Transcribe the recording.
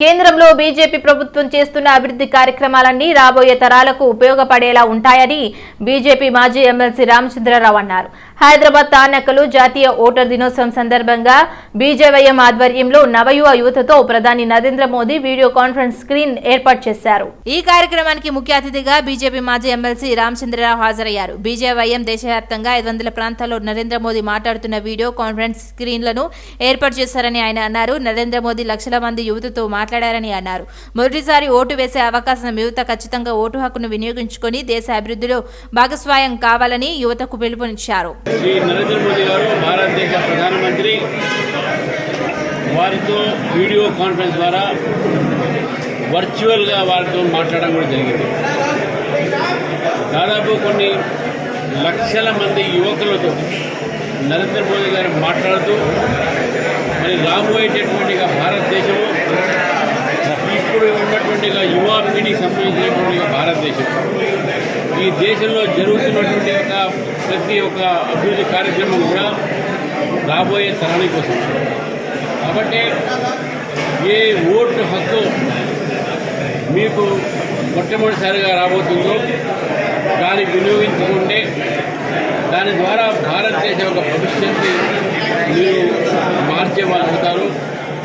కేంద్రంలో బీజేపీ ప్రభుత్వం చేస్తున్న అభివృద్ధి కార్యక్రమాలన్నీ రాబోయే తరాలకు ఉపయోగపడేలా ఉంటాయని బీజేపీ మాజీ ఎమ్మెల్సీ రామచంద్రరావు అన్నారు. హైదరాబాద్ తానకలు జాతీయ ఓటర్ దినోత్సవం సందర్భంగా బీజేవైఎం ఆధ్వర్యంలో నవయువ యువతతో ప్రధాని Narendra Modi video conference screen ఏర్పాటు చేశారు. ఈ కార్యక్రమానికి ముఖ్య అతిథిగా బీజేపీ మాజీ ఎమ్మెల్సీ రామచంద్రరావు హాజరయ్యారు. బీజేవైఎం దేశవ్యాప్తంగా ఐదు వందల ప్రాంతాల్లో నరేంద్ర మోదీ మాట్లాడుతున్న వీడియో కాన్ఫరెన్స్ స్క్రీన్లను ఏర్పాటు చేశారని ఆయన అన్నారు. నరేంద్ర మోదీ లక్షల మంది యువతతో మాట్లాడారని అన్నారు. మొదటిసారి ఓటు వేసే అవకాశం యువత ఖచ్చితంగా ఓటు హక్కును వినియోగించుకొని దేశ అభివృద్ధిలో భాగస్వామ్యం కావాలని యువతకు పిలుపునిచ్చారు. శ్రీ నరేంద్ర మోదీ గారు భారతదేశ ప్రధానమంత్రి వారితో వీడియో కాన్ఫరెన్స్ ద్వారా వర్చువల్గా వారితో మాట్లాడడం కూడా జరిగింది. దాదాపు కొన్ని లక్షల మంది యువకులతో నరేంద్ర మోదీ గారు మాట్లాడుతూ మరి రాబోయేటటువంటి భారతదేశము ఇప్పుడు ఉన్నటువంటి యువ పీఢీకి సంబంధించినటువంటి భారతదేశం. ఈ దేశంలో జరుగుతున్నటువంటి ఒక ప్రతి ఒక్క అభివృద్ధి కార్యక్రమం కూడా రాబోయే తరానికి కోసం కాబట్టి ఏ ఓటు హక్కు మీకు మొట్టమొదటిసారిగా రాబోతుందో దాన్ని వినియోగించుకుంటే దాని ద్వారా భారతదేశం యొక్క భవిష్యత్తు మీరు మార్చే వాళ్ళు అవుతారు.